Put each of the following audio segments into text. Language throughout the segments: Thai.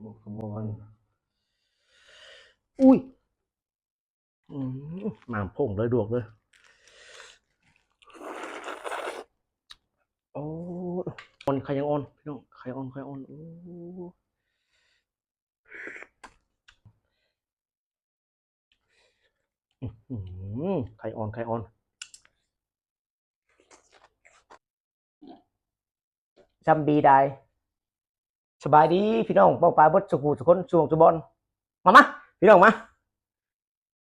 หมกขมอนอุ้ยอืมน้ำพุ่งเลยดวกเลย โอ้ออนใครยังออนพี่น้องใครออนใครออนโอ้อื้อหือใครออนใครออนจำบีได้ สบายดีพี่น้องป้องปลายบดสุกูสุคนช่วงจุบอลมามาพี่น้องมา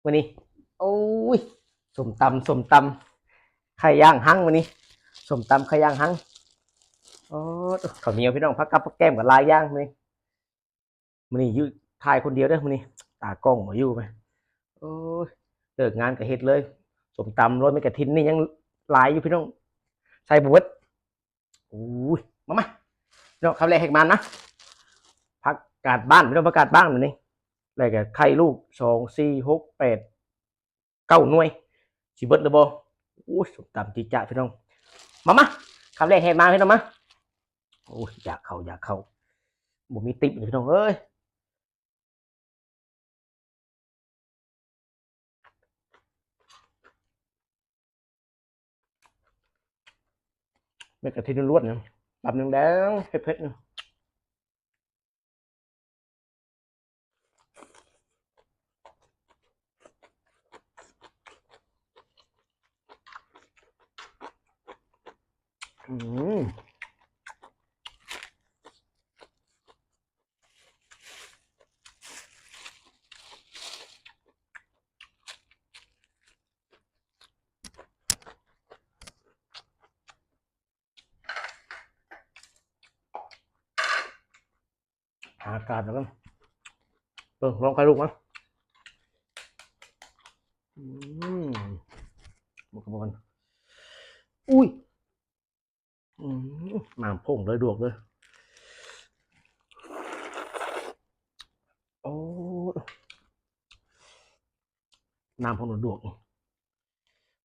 วันนี้ โอ้ยสมตำสมตำไข่ย่างหังวันนี้สมตำไข่ย่างหังโอ้ข้าวเหนียวพี่น้องพักกับพักแก้มกับลายย่างมื้อนี้มันนี้ยู่ทายคนเดียวเด้อมันนี้ ตากล้องมาอยู่ไหมโอ้ยเลิกงานกับเฮ็ดเลย สมตำรสไม่กระทินนี่ยังลายอยู่พี่น้องใส่บวชโอ้ยมามาเนาะคำแรกแหกมันนะ กาดบ้านไม่ต้องประกาศบ้านเหมือนนี้อะไรกับไข่ลูกสองสี่หกแปดเก้าหน่วยสิเบิดเลยบโอ้ยสมตำจีจ่าพี่น้อง มามาคำแรกแหกมาพี่น้องมาโอ้ยอยากเข้าอยากเข้าบ่มีติ๊บเลยพี่น้องเอ้ยเม็ดกะทิล้วนๆเนี่ยตำแดงเผ็ดๆ อืมหาอากาศแล้วกันเปิดลองใครลูกมั้ยอืมบุกบอลอุ้ย น้ำพุ่งเลยดวกเลยโอ้น้ำพุ่งดวก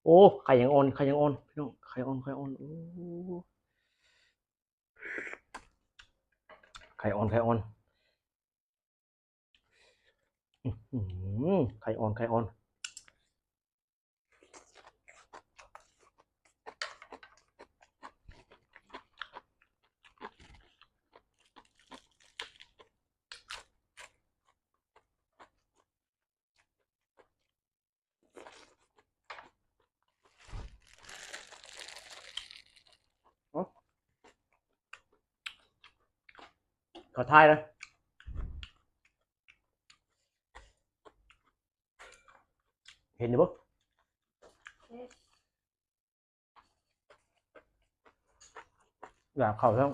โอ้ไข่ยังอ่อนไข่ยังอ่อนพี่น้องไข่อ่อนไข่อ่อนโอ้ไข่อ่อนไข่อ่อนอื้ออไข่อ่อนไข่อ่อน ขอทายนะเห็นอยู่ปะอยากเข่าทั้ง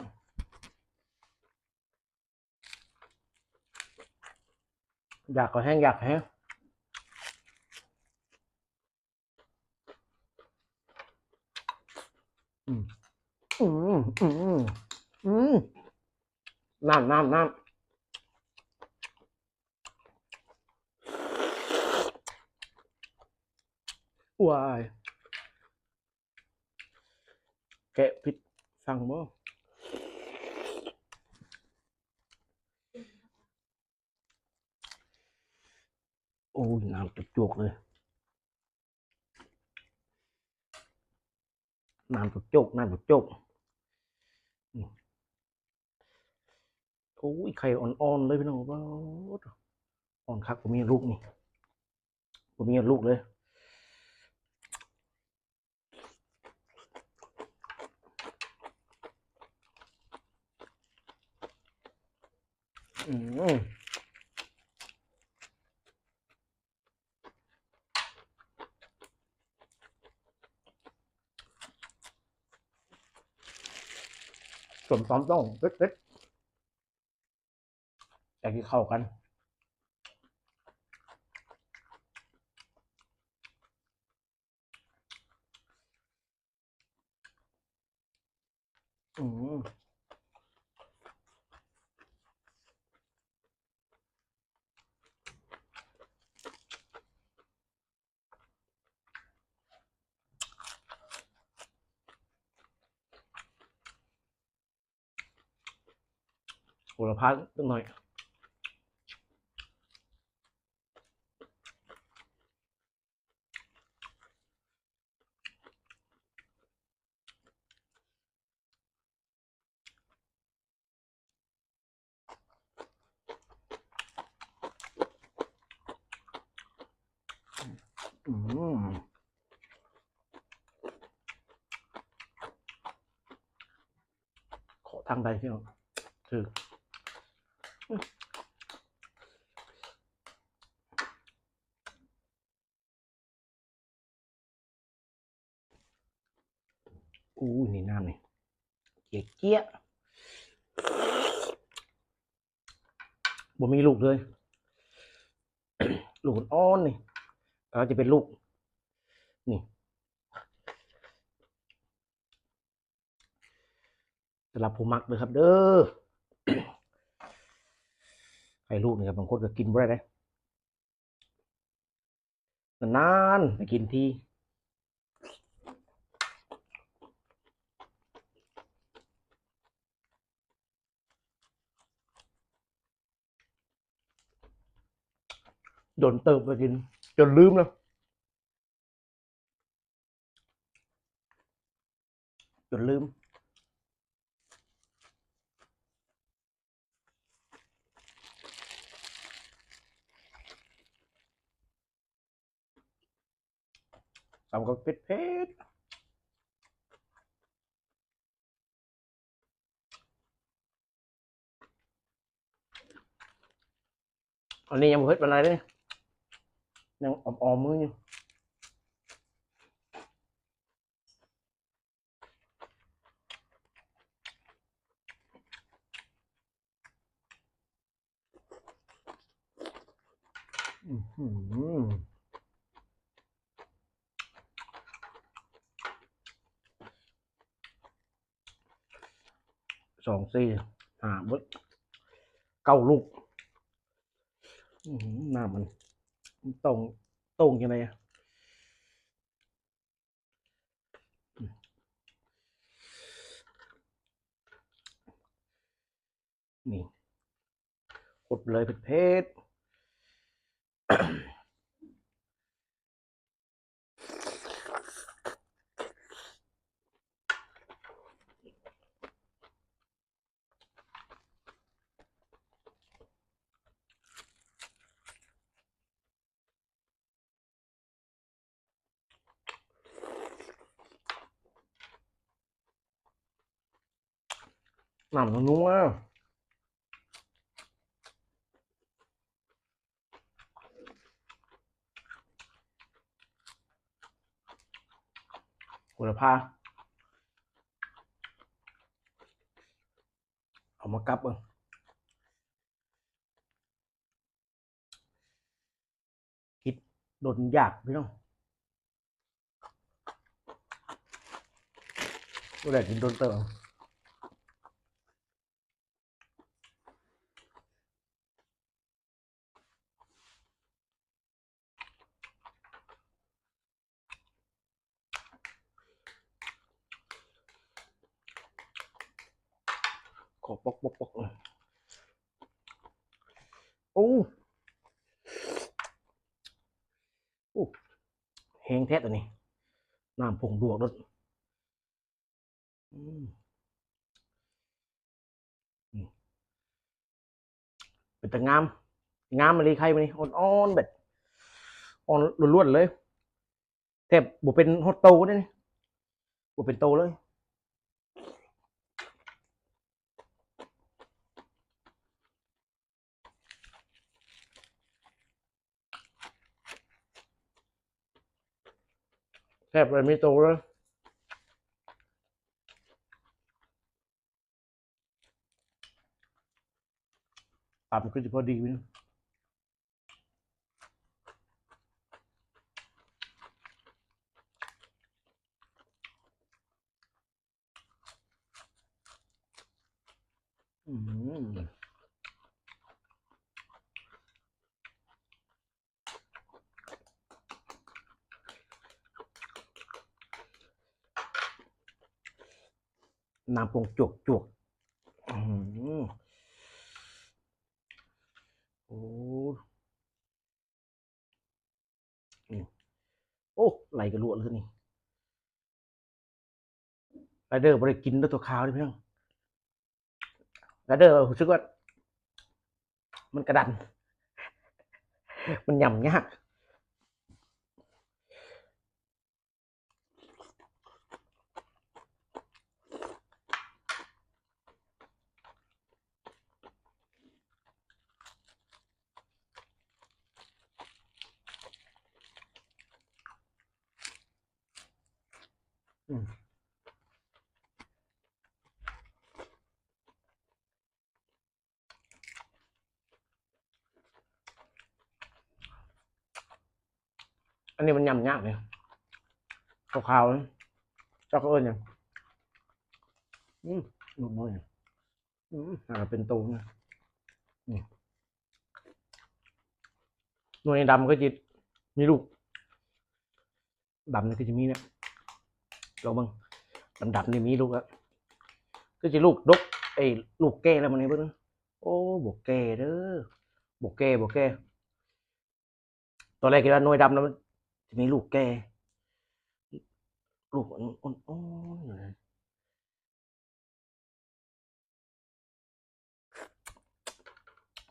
อยากก็แห้งอยากแห้งอืมอืมอืมอืม น้ำน้ำน้ำวายแกะผิดสั่งบ่โอ้ยน้ำจุกๆเลย น้ำจุกๆน้ำจุกๆอื โอ้ยไข่อ่อนๆเลยพี่น้องว่าอ่อนคักผมมีลูกนี่ผมมีลูกเลยอืมส่วนซ้อมต้องเล็ดๆ แต่ที่เข้ากันอืมโหระพาตั้งหน่อย ขอทางใดพี่น้องถืออู้นี่น้ำนี่เกี๊ยเกี้ยบ่มีลูกเลย ลูกอ่อนนี่ เราจะเป็นลูก นี่สำหรับผู้มักเลยครับ เด้อไข่ลูกนี่ครับบางคนก็กินบ่ได้เลยนานๆไปกินทีโดนเติมไปกิน จนลืมแล้ว จนลืมตำกับเผ็ดเผ็ดอันนี้ยังบ่เผ็ดปานใดเลย ยังออมมืออยู่อื้อหือสองสี่หาบิดเก้าลูกหน้ามัน ตรงตรงยังไงอะนี่กดเลยเพชร ผ็ดน้ำมันนัวคุณภาพเอามากับเบิ่งคิดโดนยากพี่น้องก็ได้กินโดนเติม ข อปอกปอกปอกโอ้โอ้แหงแท้ตัวนี้น้ำผงดวกรถเป็นแต่งาม งามมาเลยใครมานี่อ่อนๆแบบอ่อนล้วนๆเลยแทบบ่เป็นฮอตโตได้นี่บ่เป็นโตเลย แทบเลยไม่โตเลยปรับมันก็จะพอดีวินอืม น้ำปงจวกจวกโอ้โอ้ไหลกระลวดเลยนี่ไรเดอร์บริกินด้วยตัวขาวดิพี่องไรเดอร์รู้สึกว่า มันกระดัน มันหย่ำยาก อันนี้มันยำยากเลยขาวๆนะเจ้าก็เอิญยังอืมหนุ่มน้อยอืมน่าเป็นตูนะนี่หน่วยดำก็จะมีลูกดำนี่ก็จะมีเนี่ย เราบังดำดำๆนี่มีลูกอะก็จะลูกดกไอ้ลูกแก่แล้วมันนี่เพิ่นโอ้บกแก่เด้อบกแก่บกแก่ตอนแรกคิดว่าหน่วยดำแล้วมันจะมีลูกแก่ลูกอ่อนๆอ่อนยู่นะ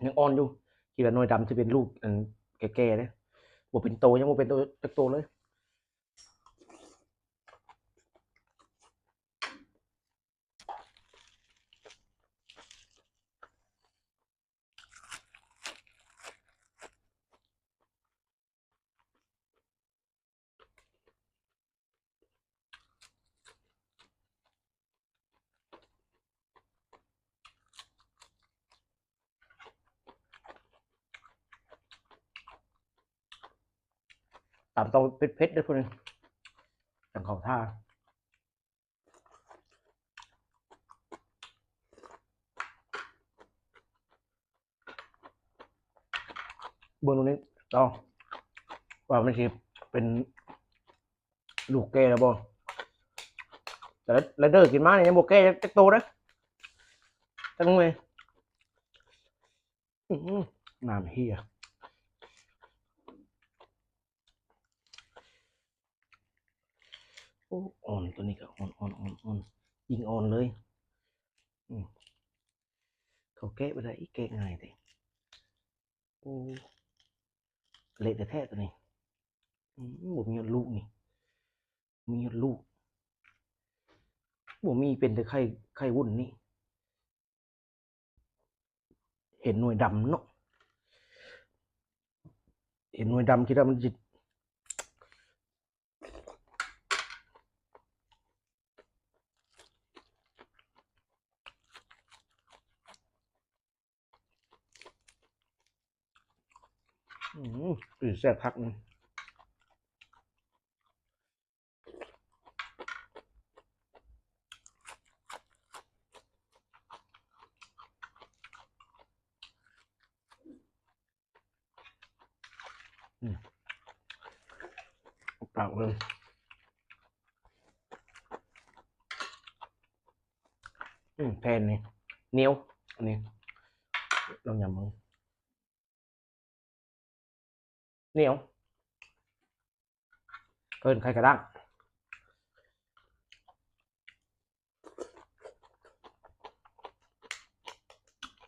ยังอ่อนอยู่คิดว่าหน่วยดำจะเป็นลูกอันแก่ๆเลยบ่เป็นโตยังบ่เป็นโตจักโตเลย ตามต้องเพชรๆด้วยพวกนี้ต่างเขาท่าเบนตรงนี้ต้องว่ามันสิเป็นลูกแก่แล้วบ่แต่แล้วเดอร์กินมาเนี่ยยังบ่แก่จะโตนะจังเลยอื้อหือน้ำเฮีย อ้อ่อนตัวนี้ก็อ่อนอ่อนอ่อนอ่อนยิงอ่อนเลยเขาแกะไปได้อีกแกะง่ายเลยโอ้เละแต่แท้ตัวนี้อืมบ่มีลูกนี่มีลูกบ่มีเป็นแต่ไข่ไข่วุ่นนี่ เห็นหน่วยดำเนาะเห็นหน่วยดำคิดว่ามันจิอืม อือแซ่บพักนึงอืมปากเลยอืมแพนนี่เนียวอันนี้ลองยำมึง เหนียวเกินใครกระด้าง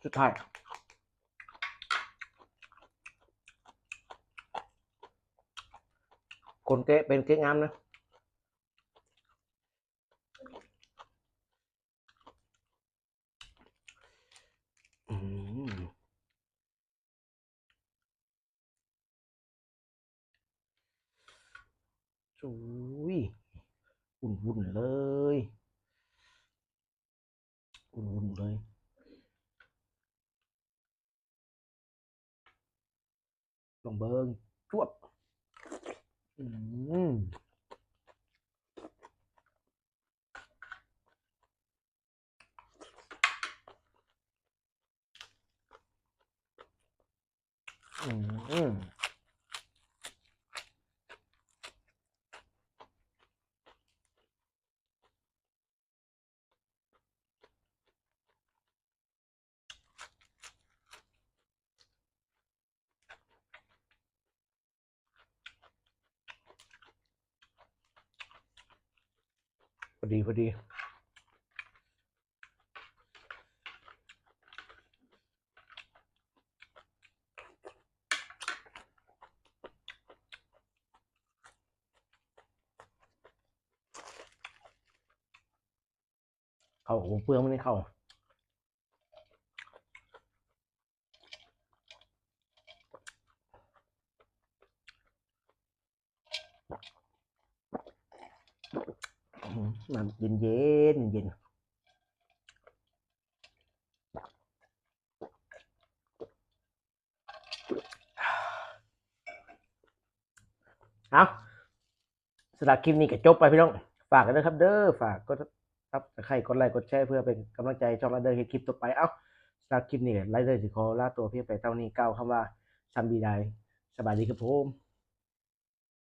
สุดท้ายคนเก๊ะเป็นเก๊ะงามนะ อืม โอ้ยวุ่นวุ่นๆเลย วุ่นวุ่นๆเลย ลอง เบิงจวบอืมอืม พ อดีพอดีเข้าของเปลืองไม่ได้เข้าอื น้ำเย็นเย็นเย็นเอาสำหรับคลิปนี้ก็จบไปพี่น้อง ฝากกันด้วยครับ เด้อ ฝากกดซับสไครกดไลค์กดแชร์เพื่อเป็นกำลังใจช่องไรเดอร์เฮ็ดคลิปต่อไป เอ้าสำหรับคลิปนี้ไรเดอร์สิขอลาตัวเพียงไปเท่านี้ก้าวคำว่าซัมบีไดสบายดีครับผม